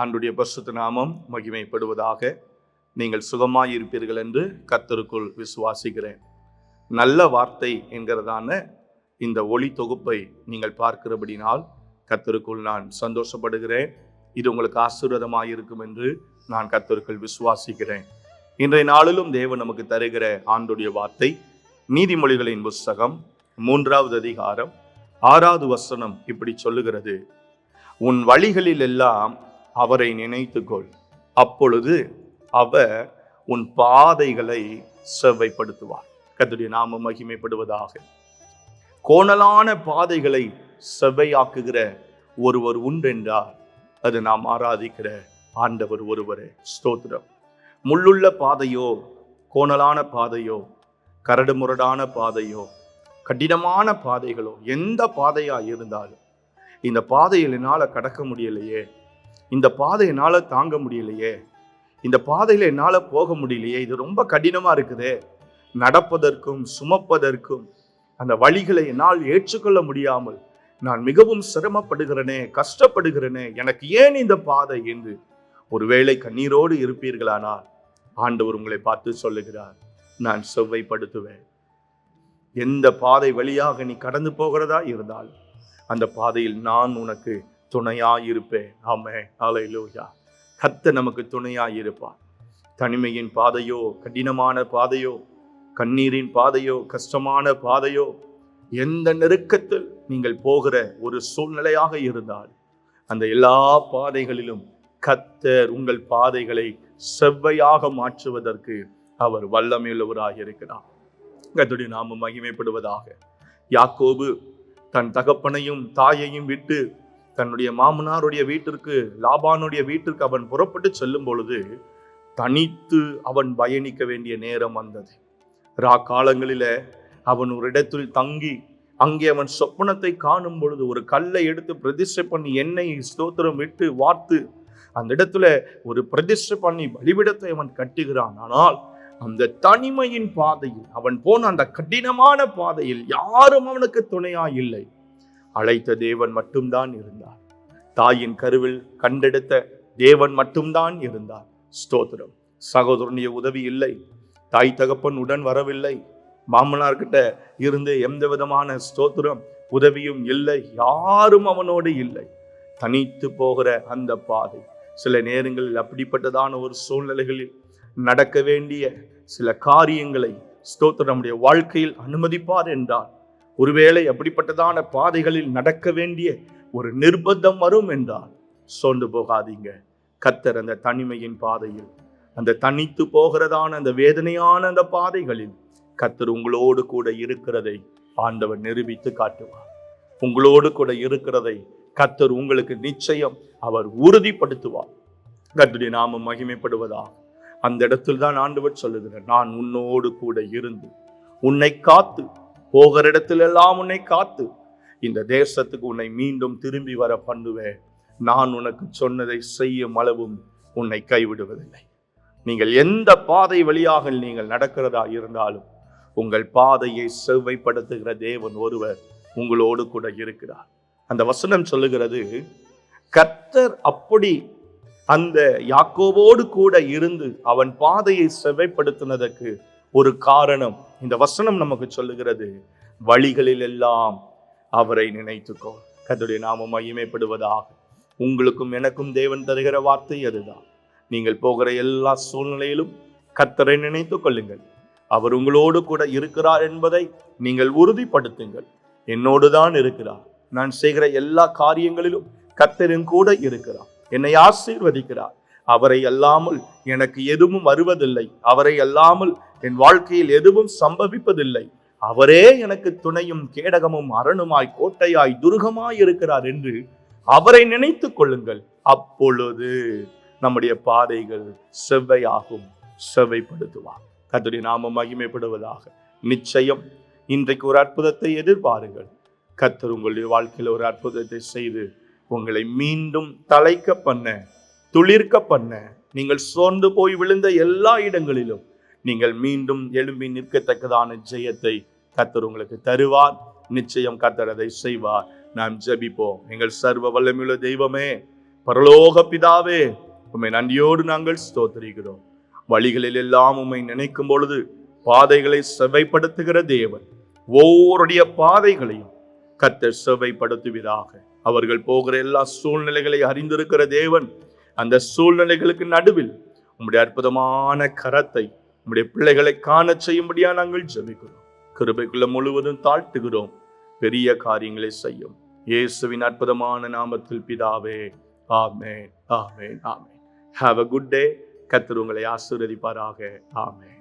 ஆண்டுடைய பரிசுத்த நாமம் மகிமைப்படுவதாக நீங்கள் சுகமாக இருப்பீர்கள் என்று கத்தருக்குள் விசுவாசிக்கிறேன். நல்ல வார்த்தை என்கிறதான இந்த ஒளி தொகுப்பை நீங்கள் பார்க்கிறபடினால் கத்தருக்குள் நான் சந்தோஷப்படுகிறேன். இது உங்களுக்கு ஆசீர்வாதமாக இருக்கும் என்று நான் கத்தருக்குள் விசுவாசிக்கிறேன். இன்றைய நாளிலும் தேவன் நமக்கு தருகிற ஆண்டுடைய வார்த்தை நீதிமொழிகளின் புஸ்தகம் மூன்றாவது அதிகாரம் ஆறாவது வசனம் இப்படி சொல்லுகிறது. உன் வழிகளில் எல்லாம் அவரை நினைத்துக்கொள். அப்பொழுது அவர் உன் பாதைகளை செவ்வைப்படுத்துவார். கத்துடைய நாம மகிமைப்படுவதாக. கோணலான பாதைகளை செவ்வையாக்குகிற ஒருவர் உண்டென்றால் அது நாம் ஆராதிக்கிற ஆண்டவர் ஒருவரே. ஸ்தோத்திரம். முள்ளுள்ள பாதையோ கோணலான பாதையோ கரடுமுரடான பாதையோ கடினமான பாதைகளோ எந்த பாதையா இருந்தாலும் இந்த பாதையில் என்னால் கடக்க முடியலையே இந்த பாதை என்னால் தாங்க முடியலையே. இந்த பாதையில் என்னால் போக முடியலையே. இது ரொம்ப கடினமாக இருக்குது. நடப்பதற்கும் சுமப்பதற்கும் அந்த வழிகளை என்னால் ஏற்றுக்கொள்ள முடியாமல் நான் மிகவும் சிரமப்படுகிறேனே கஷ்டப்படுகிறேனே எனக்கு ஏன் இந்த பாதை என்று ஒருவேளை கண்ணீரோடு இருப்பீர்களானால் ஆண்டவர் உங்களை பார்த்து சொல்லுகிறார் நான் செவ்வைப்படுத்துவேன். எந்த பாதை வழியாக நீ கடந்து போகிறதா இருந்தால் அந்த பாதையில் நான் உனக்கு துணையாய் இருப்பேன் ஆமே லோயா கத்த நமக்கு துணையாய் இருப்பார் தனிமையின் பாதையோ கடினமான பாதையோ கண்ணீரின் பாதையோ கஷ்டமான பாதையோ எந்த நெருக்கத்தில் நீங்கள் போகிற ஒரு சூழ்நிலையாக இருந்தால் அந்த எல்லா பாதைகளிலும் கத்தர் உங்கள் பாதைகளை செவ்வையாக மாற்றுவதற்கு அவர் வல்லமையுள்ளவராக இருக்கிறார். கத்துடைய நாம மகிமைப்படுவதாக. யாக்கோபு தன் தகப்பனையும் தாயையும் விட்டு தன்னுடைய மாமனாருடைய வீட்டிற்கு லாபானுடைய வீட்டிற்கு அவன் புறப்பட்டு செல்லும் பொழுது தனித்து அவன் பயணிக்க வேண்டிய நேரம் வந்தது. ரா காலங்களில அவன் ஒரு இடத்தில் தங்கி அங்கே அவன் சொப்பனத்தை காணும் பொழுது ஒரு கல்லை எடுத்து பிரதிஷ்டை பண்ணி எண்ணெய் ஸ்தோத்திரம் விட்டு வார்த்து அந்த இடத்துல ஒரு பிரதிஷ்டை பண்ணி வழிவிடத்தை அவன் கட்டுகிறான். ஆனால் அந்த தனிமையின் பாதையில் அவன் போன அந்த கடினமான பாதையில் யாரும் அவனுக்கு துணையா இல்லை அழைத்த தேவன் மட்டும்தான் இருந்தார். தாயின் கருவில் கண்டெடுத்த தேவன் மட்டும்தான் இருந்தார். ஸ்தோத்திரம். சகோதரனுடைய உதவி இல்லை. தாய் தகப்பன் உடன் வரவில்லை. மாமனார்கிட்ட இருந்து எந்த விதமான ஸ்தோத்திரம் உதவியும் இல்லை. யாரும் அவனோடு இல்லை. தனித்து போகிற அந்த பாதை சில நேரங்களில் அப்படிப்பட்டதான ஒரு சூழ்நிலைகளில் நடக்க வேண்டிய சில காரியங்களை ஸ்தோத்திரம் நம்முடைய வாழ்க்கையில் அனுமதிப்பார் என்றால் ஒருவேளை அப்படிப்பட்டதான பாதைகளில் நடக்க வேண்டிய ஒரு நிர்பந்தம் வரும் என்றால் சோர்ந்து போகாதீங்க. கத்தர் அந்த தனிமையின் பாதையில் அந்த தனித்து போகிறதான அந்த வேதனையான அந்த பாதைகளில் கத்தர் உங்களோடு கூட இருக்கிறதை ஆண்டவர் நிரூபித்து காட்டுவார். உங்களோடு கூட இருக்கிறதை கத்தர் உங்களுக்கு நிச்சயம் அவர் உறுதிப்படுத்துவார். கத்துடைய நாமம் மகிமைப்படுவதா? அந்த இடத்தில் தான் ஆண்டவர் சொல்லுகிறார் நான் உன்னோடு கூட இருந்து உன்னை காத்து போகிற இடத்திலெல்லாம் உன்னை காத்து இந்த தேசத்துக்கு உன்னை மீண்டும் திரும்பி வர பண்ணுவேன். நான் உனக்கு சொன்னதை செய்யும் அளவும் உன்னை கைவிடுவதில்லை. நீங்கள் எந்த பாதை வழியாக நீங்கள் நடக்கிறதா இருந்தாலும் உங்கள் பாதையை செவ்வைப்படுத்துகிற தேவன் ஒருவர் உங்களோடு கூட இருக்கிறார். அந்த வசனம் சொல்லுகிறது கர்த்தர் அப்படி அந்த யாக்கோவோடு கூட இருந்து அவன் பாதையை செவ்வைப்படுத்தினதற்கு ஒரு காரணம் இந்த வசனம் நமக்கு சொல்லுகிறது வழிகளில் எல்லாம் அவரை நினைத்துக்கோ. கதுடைய நாமம் மையமைப்படுவதாக உங்களுக்கும் எனக்கும் தேவன் தருகிற வார்த்தை அதுதான். நீங்கள் போகிற எல்லா சூழ்நிலையிலும் கத்தரை நினைத்துக் கொள்ளுங்கள். அவர் உங்களோடு கூட இருக்கிறார் என்பதை நீங்கள் உறுதிப்படுத்துங்கள். என்னோடு தான் இருக்கிறார். நான் செய்கிற எல்லா காரியங்களிலும் கத்தரும் கூட இருக்கிறார். என்னை ஆசீர்வதிக்கிறார். அவரை அல்லாமல் எனக்கு எதுவும் வருவதில்லை. அவரை அல்லாமல் என் வாழ்க்கையில் எதுவும் சம்பவிப்பதில்லை. அவரே எனக்கு துணையும் கேடகமும் அரணுமாய் கோட்டையாய் துருகமாய் இருக்கிறார் என்று அவரை நினைத்துக் கொள்ளுங்கள். அப்பொழுது நம்முடைய பாதைகள் செவ்வையாகும் செவ்வைப்படுத்துவார். கர்த்தருடைய நாம மகிமைப்படுவதாக. நிச்சயம் இன்றைக்கு ஒரு அற்புதத்தை எதிர்பாருங்கள். கத்தர் உங்களுடைய வாழ்க்கையில் ஒரு அற்புதத்தை செய்து உங்களை மீண்டும் தலைக்க பண்ண துளிர்க்க பண்ண நீங்கள் சோர்ந்து போய் விழுந்த எல்லா இடங்களிலும் நீங்கள் மீண்டும் எழும்பி நிற்கத்தக்கதான ஜெயத்தை கத்தர் உங்களுக்கு தருவார். நிச்சயம் கத்தர் அதை செய்வார். நாம் ஜெபிப்போம். எங்கள் சர்வ வல்லமையுள்ள தெய்வமே பரலோக பிதாவே உண்மை நன்றியோடு நாங்கள் ஸ்தோத்தரிக்கிறோம். வழிகளில் எல்லாம் உண்மை நினைக்கும் பொழுது பாதைகளை செவைப்படுத்துகிற தேவன் ஒவ்வொருடைய பாதைகளையும் கத்தர் செவைப்படுத்துவதாக அவர்கள் போகிற எல்லா சூழ்நிலைகளை அறிந்திருக்கிற தேவன் அந்த சூழ்நிலைகளுக்கு நடுவில் உங்களுடைய அற்புதமான கரத்தை நம்முடைய பிள்ளைகளை காணச் செய்யும்படியா நாங்கள் ஜெபிக்கிறோம். கிருபைக்குள்ள முழுவதும் தாழ்த்துகிறோம். பெரிய காரியங்களை செய்யும். இயேசுவின் அற்புதமான நாமத்தில் பிதாவே ஆமென் ஆமே ஆமென். ஹாவ் அ குட் டே கத்திர உங்களை ஆசீர்வதிப்பாராக. ஆமென்.